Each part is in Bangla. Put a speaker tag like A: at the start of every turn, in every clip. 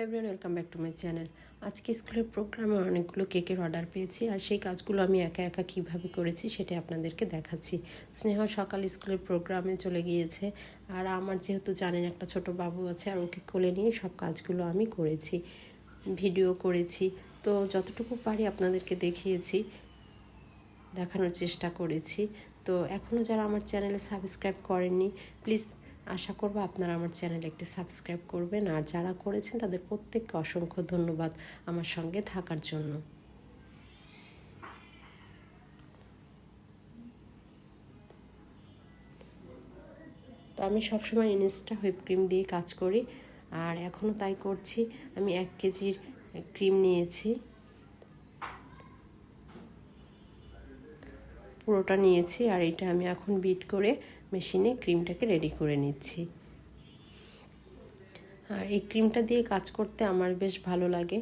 A: Hello everyone welcome back to my channel আজকে স্কুলের প্রোগ্রামে অনেকগুলো কেকের অর্ডার পেয়েছি আর সেই কাজগুলো আমি একা একা কীভাবে করেছি সেটা আপনাদেরকে দেখাচ্ছি। স্নেহ সকাল স্কুলের প্রোগ্রামে চলে গিয়েছে আর আমার যেহেতু জানেন একটা ছোট বাবু আছে আর ওকে কোলে নিয়ে সব কাজগুলো আমি করেছি ভিডিও করেছি। তো যতটুকু পারি আপনাদেরকে দেখিয়েছি, দেখানোর চেষ্টা করেছি। তো এখনও যারা আমার চ্যানেলে সাবস্ক্রাইব করেননি প্লিজ আশা করব আপনারা আমার চ্যানেলে একটি সাবস্ক্রাইব করবেন। আর যারা করেছেন, তাদের প্রত্যেককে অসংখ্য ধন্যবাদ আমার সঙ্গে থাকার জন্য। তো আমি সবসময় ইনস্টা হুইপ ক্রিম দিয়ে কাজ করি, আর এখনও তাই করছি। আমি এক কেজির ক্রিম নিয়েছি। পুরোটা নিয়েছি আর এটা আমি এখন বিট করে মেশিনে ক্রিমটাকে রেডি করে নিচ্ছি। আর এই ক্রিমটা দিয়ে কাজ করতে আমার বেশ ভালো লাগে।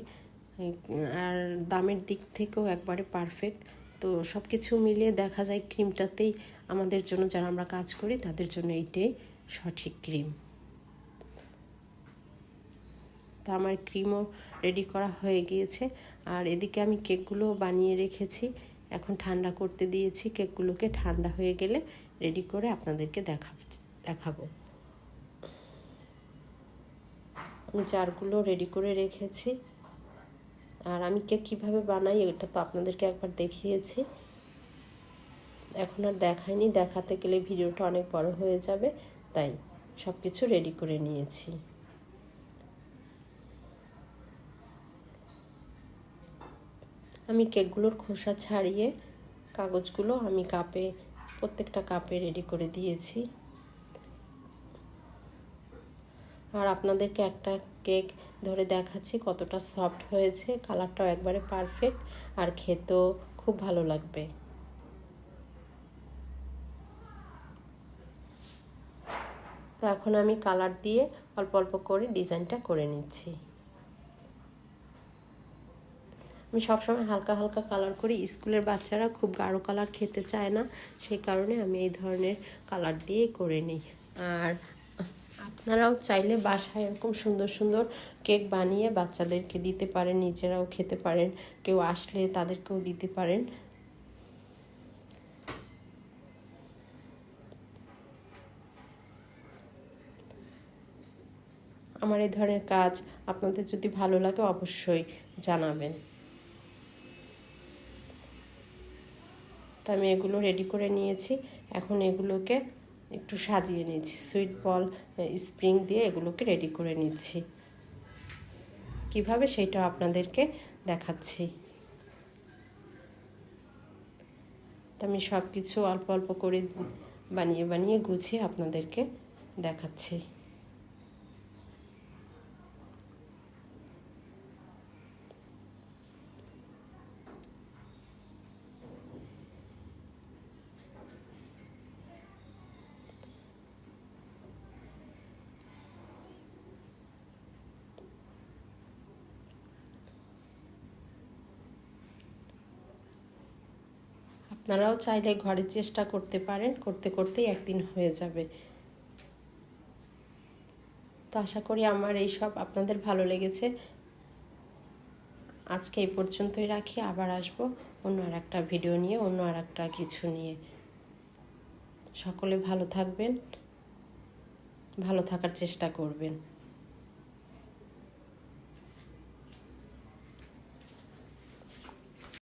A: আর দামের দিক থেকেও একবারে পারফেক্ট। তো সব কিছু মিলিয়ে দেখা যায় ক্রিমটাতেই আমাদের জন্য যারা আমরা কাজ করি তাদের জন্য এইটাই সঠিক ক্রিম। তা আমার ক্রিমও রেডি করা হয়ে গিয়েছে। আর এদিকে আমি কেকগুলো বানিয়ে রেখেছি। এখন ঠান্ডা করতে দিয়েছি, কেকগুলোকে ঠান্ডা হয়ে গেলে রেডি করে আপনাদেরকে দেখা, দেখাবো। আমি চারগুলো রেডি করে রেখেছি। আর আমি কেক কীভাবে বানাই এটা তো আপনাদেরকে একবার দেখিয়েছি। এখন আর দেখাইনি, দেখাতে গেলে ভিডিওটা অনেক বড় হয়ে যাবে, তাই সব কিছু রেডি করে নিয়েছি। আমি কেকগুলোর খোসা ছাড়িয়ে কাগজগুলো আমি কাপে, প্রত্যেকটা কাপে রেডি করে দিয়েছি। আর আপনাদেরকে একটা কেক ধরে দেখাচ্ছি, কতটা সফট হয়েছে কালারটাও একবারে পারফেক্ট আর খেতেও খুব ভালো লাগবে। তো এখন আমি কালার দিয়ে অল্প অল্প করে ডিজাইনটা করে নিচ্ছি। আমি সবসময় হালকা হালকা কালার করি। স্কুলের বাচ্চারা খুব গাঢ় কালার খেতে চায় না, সেই কারণে আমি এই ধরনের কালার দিয়ে করে নিই। আর আপনারাও চাইলে বাসায় এরকম সুন্দর সুন্দর কেক বানিয়ে বাচ্চাদেরকে দিতে পারেন, নিজেরাও খেতে পারেন, কেউ আসলে তাদেরকেও দিতে পারেন। আমার এই ধরনের কাজ আপনাদের যদি ভালো লাগে অবশ্যই জানাবেন। তো আমি এগুলো রেডি করে নিয়েছি। এখন এগুলোকে একটু সাজিয়ে নিয়েছি। সুইট বল স্প্রিং দিয়ে এগুলোকে রেডি করে নিচ্ছি। কীভাবে সেটা আপনাদেরকে দেখাচ্ছি। তো আমি সব কিছু অল্প অল্প করে বানিয়ে বানিয়ে গুছিয়ে আপনাদেরকে দেখাচ্ছি। আপনারাও চাইলে ঘরে চেষ্টা করতে পারেন, করতে করতেই একদিন হয়ে যাবে। তো আশা করি আমার এই সব আপনাদের ভালো লেগেছে। আজকে এই পর্যন্তই রাখি, আবার আসব অন্য আর একটা ভিডিও নিয়ে, অন্য আর একটা কিছু নিয়ে। সকলে ভালো থাকবেন, ভালো থাকার চেষ্টা করবেন।